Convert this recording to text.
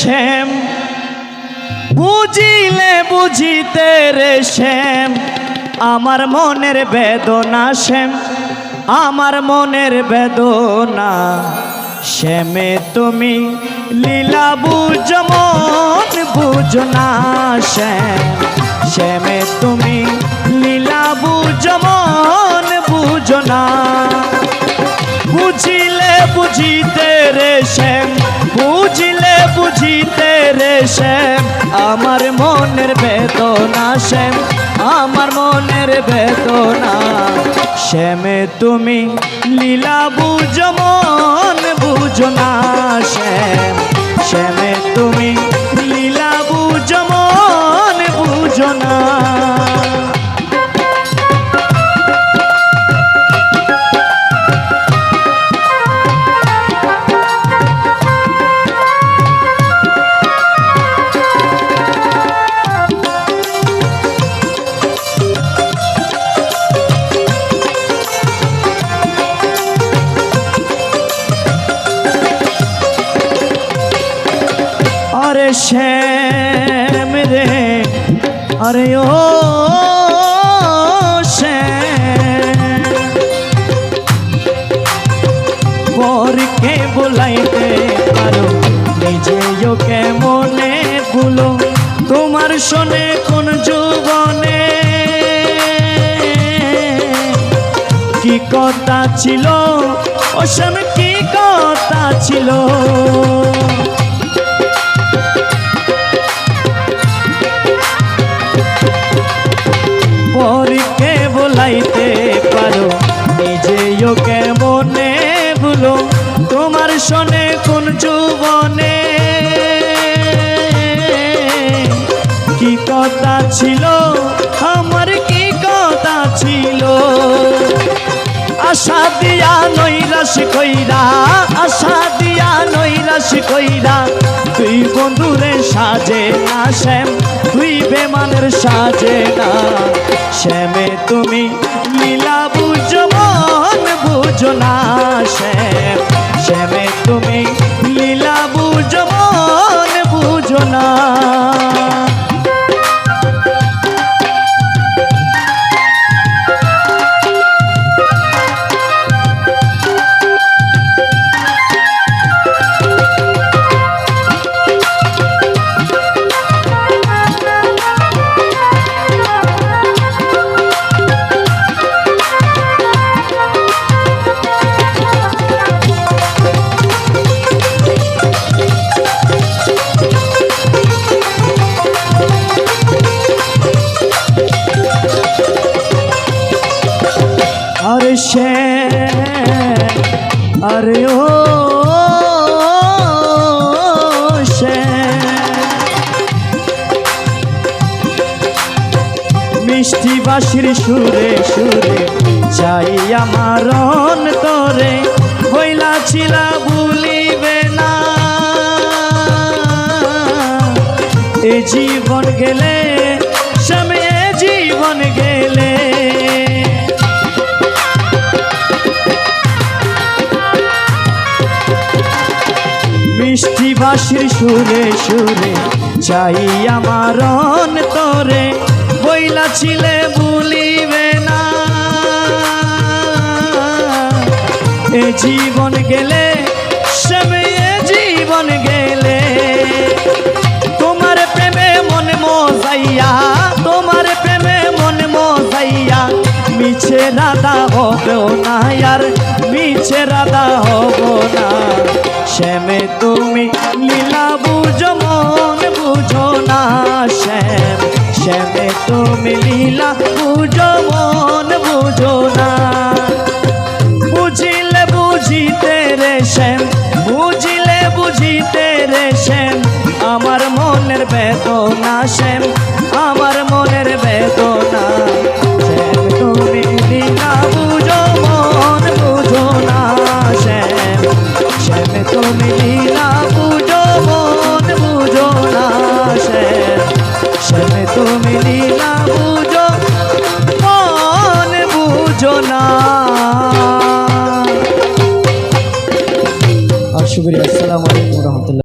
শ্যাম, বুঝিলে বুঝিতে রে শ্যাম, আমার মনের বেদনা শ্যাম, আমার মনের বেদনা শ্যামে তুমি লীলা বুঝ, মন বুঝ না শ্যাম, শ্যামে তুমি লীলা বুঝ, মন বুঝ না বুঝিতে রে শ্যাম, বুঝলে বুঝিতে রে শ্যাম। আমার মনের বেদনা শ্যাম, আমার মনের বেদনা। শ্যামে তুমি লীলা বুঝ, মন বুঝ না শ্যাম। শ্যামে তুমি শ্যাম রে। আরে ও শ্যাম। পরকে বলাইতে পারো নিজে ওকে মনে ভুলো? তোমার শোনে কোন যুবনে? কি কথা ছিল? ও শ্যাম, কি কথা ছিল? যুবনে। কি কথা ছিল? আমার কি কথা ছিল? আশা দিয়া নৈরাশ কইরা, আশা দিয়া নৈরাশ কইরা, তুই বন্ধুরে সাজে না শ্যাম, তুই বেমানের সাজে না শ্যামে তুমি লীলা বুঝো, মন বুঝো না শ্যাম। শ্যামে সে আরে ও সে মিষ্টি বাসির সুরে সুরে চাই আমার অন্তরে, হইলা ছিলা ভুলিবে না। এ জীবন গেলে মিষ্টি বাসির সুরে সুরে চাই আমার অন্তরে বইলা ছিলে ভুলিবে না। এ জীবন গেলে সবে এ জীবন গেলে, তোমার প্রেমে মনে মজাইয়া, তোমার প্রেমে মনে মজাইয়া, মিছে রাধা হবেও না, আর মিছে রাধা হব না। লীলা বুঝো মন বুঝো না বুঝিলে বুঝিতে রে বুঝিলে বুঝিতে রে আমার মনের বেদনা শ্যাম, আমার মনের বেদনা। শ্যাম, তুমি লীলা